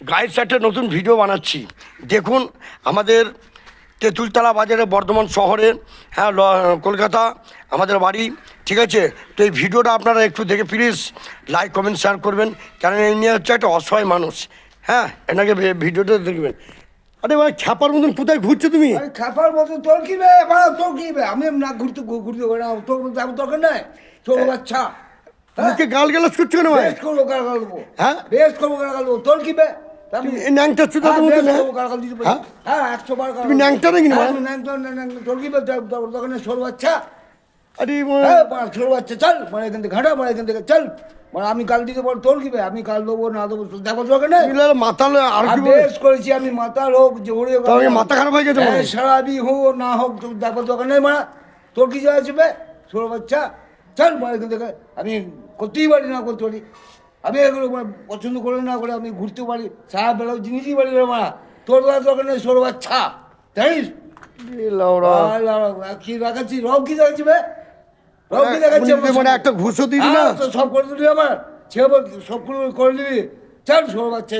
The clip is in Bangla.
গাইড একটা নতুন ভিডিও বানাচ্ছি। দেখুন আমাদের তেঁতুলতলা বাজারে বর্ধমান শহরে হ্যাঁ কলকাতা আমাদের বাড়ি ঠিক আছে? তো এই ভিডিওটা আপনারা একটু দেখে প্লিজ লাইক কমেন্ট শেয়ার করবেন। কারণ এই নিয়ে হচ্ছে একটা অসহায় মানুষ। হ্যাঁ এনাকে ভিডিওটা দেখবেন। আরে ভাই ছাপার মতন কোথায় ঘুরছো তুমি? আরে খাপার মতো তোর কি বে? তোর কি বে? আমি না ঘুরতে ঘুরতে না। তোর যাব তোকে নাই তোর বাচ্চা। মুখে গাল গালাজ করছ কেন ভাই? বেশ করব গালাগাল দেবো হ্যাঁ? বেশ করব গালাগাল দেবো তোর কি বে? ন্যাংটা চুদা হ্যাঁ, গালাগাল দিতে পারি। হ্যাঁ? হ্যাঁ একশো বার তুমি ন্যাংটা নাকি না? আমি ন্যাংটা না, ন্যাংটা। তোর কি বে তোর- তোর দোকানে ছোট বাচ্চা। আরে বাচ্চা চল মানে এখান থেকে ঘাটা মানে এখান থেকে চল। মানে আমি কাল দিতে পারব তোর কি আমি কাল দেবো না দেবো দেখো দরকার নেই। মাতাল আর আর কি বেশ করেছি আমি মাতাল হোক মাথা খারাপ হয়ে গেছে সারাবি হোক না হোক দেখো দোকান নেই মারা তোর কি আসবে ছোট বাচ্চা। চল এখান থেকে। আমি করতেই পারি না করতে পারি। আমি এগুলো পছন্দ করে না করে আমি ঘুরতে পারি সারা বেলা জিনিসই পারি না মারা তোর দোকানে দোকান নেই ছোট বাচ্চা জানিস? কি দেখাচ্ছি? রব কি দেখাচ্ছি বে? রব কি দেখাচ্ছি মানে একটা ঘুষও দিবি না? সব করে দিবি আমার। সে সব করে দিবি। চল ছোট বাচ্চা